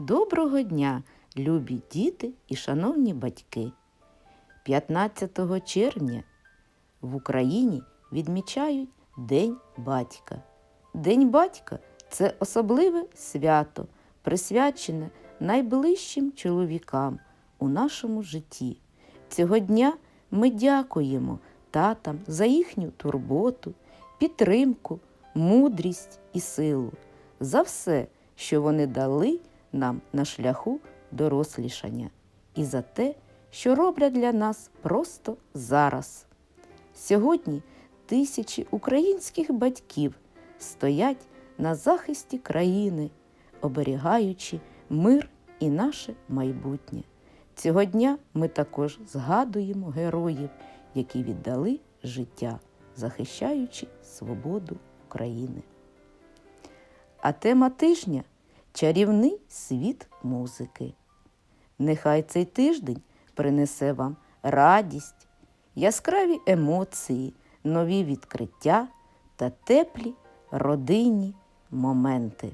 Доброго дня, любі діти і шановні батьки. 15 червня в Україні відмічають День батька. День батька це особливе свято, присвячене найближчим чоловікам у нашому житті. Цього дня ми дякуємо татам за їхню турботу, підтримку, мудрість і силу, за все, що вони дали нам на шляху дорослішання, і за те, що роблять для нас просто зараз. Сьогодні тисячі українських батьків стоять на захисті країни, оберігаючи мир і наше майбутнє. Цього дня ми також згадуємо героїв, які віддали життя, захищаючи свободу України. А тема тижня чарівний світ музики. Нехай цей тиждень принесе вам радість, яскраві емоції, нові відкриття та теплі родинні моменти.